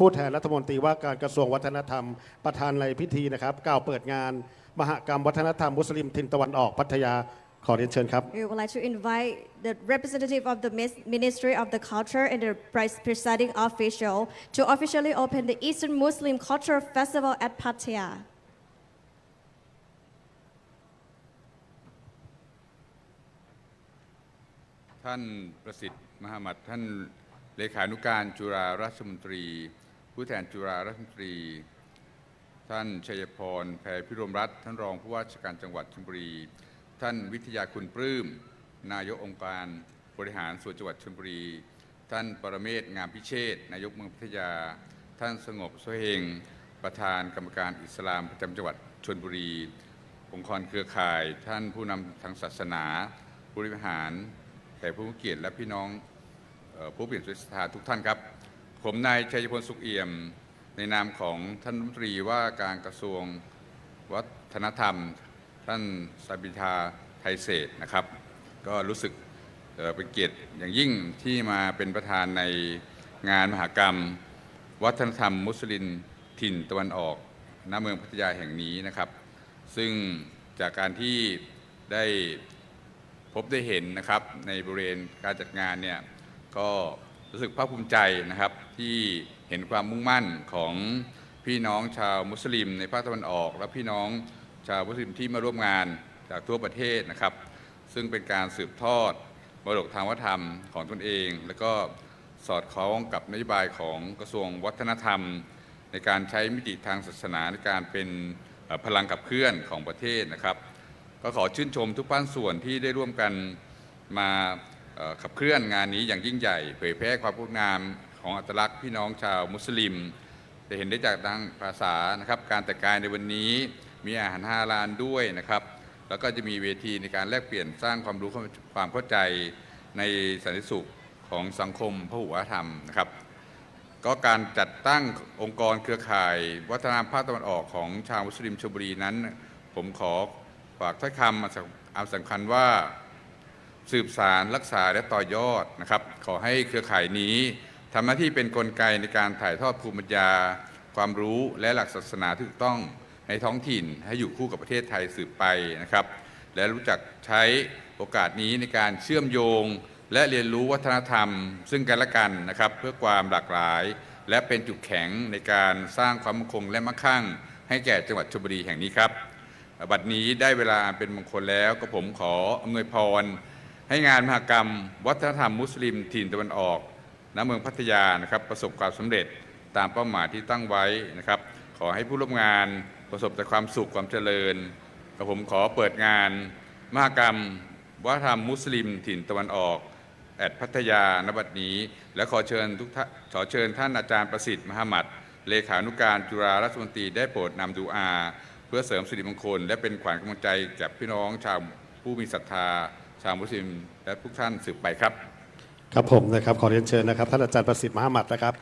ผู้แทนรัฐมนตรีว่าการกระทรวงวัฒนธรรม ประธานในพิธีนะครับ กล่าวเปิดงาน มหกรรมวัฒนธรรมมุสลิมทินตะวันออกพัทยาขอเรียนเชิญครับ We would like to invite the representative of the Mis- Ministry of the Culture and the pres- presiding official to officially open the Eastern Muslim Cultural Festival at Pattaya. ท่านประสิทธิ์มหามัดท่านเลขานุการจุฬาราชมนตรี ผู้แทนจุฬาราชมนตรี ท่านชัยพรแพรพิรมรัตน์ท่านรองผู้ว่าราชการจังหวัดชลบุรี ท่านวิทยาคุณปลื้ม นายกองค์การบริหารส่วนจังหวัดชลบุรี ท่านปรเมศงามพิเชษนายกเมืองพัทยา ท่านสงบโซเฮงประธานกรรมการอิสลามประจำจังหวัดชลบุรี องค์กรเครือข่าย ท่านผู้นำทางศาสนาผู้บริหารแขกผู้มีเกียรติและพี่น้องผู้เปลี่ยนสุศรัทธาทุกท่านครับ ผมนายชัยพลสุขเอี่ยม ในนามของท่านรัฐมนตรีว่าการกระทรวงวัฒนธรรม ท่านสาบิทาไทยเศษนะครับ ก็รู้สึกเอ่อเป็นเกียรติอย่างยิ่งที่มาเป็นประธานในงานมหกรรม วัฒนธรรม มุสลิมถิ่นตะวันออกณเมืองพัทยาแห่งนี้นะครับ ซึ่งจากการที่ได้พบได้เห็นนะครับในบริเวณการจัดงานเนี่ยก็ รู้สึกภาคภูมิใจนะครับที่เห็นความมุ่งมั่นของพี่น้องชาวมุสลิม ในภาคตะวันออก และพี่น้องชาวมุสลิมที่มาร่วมงานจากทั่วประเทศนะครับ ซึ่งเป็นการสืบทอดมรดกทางวัฒนธรรมของตนเอง แล้วก็สอดคล้องกับนโยบายของกระทรวงวัฒนธรรม ในการใช้มิติทางศาสนาในการเป็นพลังขับเคลื่อนของประเทศนะครับ ก็ขอชื่นชมทุกภาคส่วนที่ได้ร่วมกันมา ขับเคลื่อนงานนี้อย่างยิ่งใหญ่ เผยแพร่ความงดงามของอัตลักษณ์พี่น้องชาวมุสลิม จะเห็นได้จากทางภาษานะครับ การแต่งกายในวันนี้มีอาหารฮาลาลด้วยนะครับ แล้วก็จะมีเวทีในการแลกเปลี่ยนสร้างความรู้ความเข้าใจในสันติสุขของสังคมพหุวัฒนธรรมนะครับ ก็การจัดตั้งองค์กรเครือข่าย วัฒนธรรมภาคตะวันออกของชาวมุสลิมชลบุรีนั้น ผมขอฝากถ้อยคำมาสำอันสำคัญว่า สืบสารรักษาและต่อยอดนะครับ ขอให้เครือข่ายนี้ทำหน้าที่เป็นนกลไกในการถ่ายทอดภูมิปัญญา ความรู้และหลักศาสนาที่ถูกต้องในท้องถิ่นให้อยู่คู่กับประเทศไทยสืบไปนะครับ และรู้จักใช้โอกาสนี้ในการเชื่อมโยง และเรียนรู้วัฒนธรรม ซึ่งกันและกันนะครับ เพื่อความหลากหลาย และเป็นจุดแข็งในการสร้างความมั่นคงและมั่งคั่ง ให้แก่จังหวัดชลบุรีแห่งนี้ครับบัดนี้ได้เวลาเป็นมงคลแล้วก็ผมขออำนวยพร ให้งานมหกรรม วัฒนธรรมมุสลิมถิ่นตะวันออกณเมืองพัทยานะครับประสบความสำเร็จตามเป้าหมายที่ตั้งไว้นะครับ ขอให้ผู้ร่วมงานประสบแต่ความสุขความเจริญกับผมขอเปิดงานมหกรรม วัฒนธรรมมุสลิมถิ่นตะวันออกแอดพัทยานบัดนี้ และขอเชิญทุกท่านขอเชิญท่านอาจารย์ประสิทธิ์มหามัดเลขานุการจุฬาราชมนตรีได้โปรดนำดูอา เพื่อเสริมสิริมงคล และเป็นขวัญกำลังใจแก่พี่น้องชาวผู้มีศรัทธา ชาวมุสลิมและทุกท่านสืบไปครับ ครับผมนะครับขอเรียนเชิญนะครับท่านอาจารย์ประสิทธิ์มหามัดนะครับ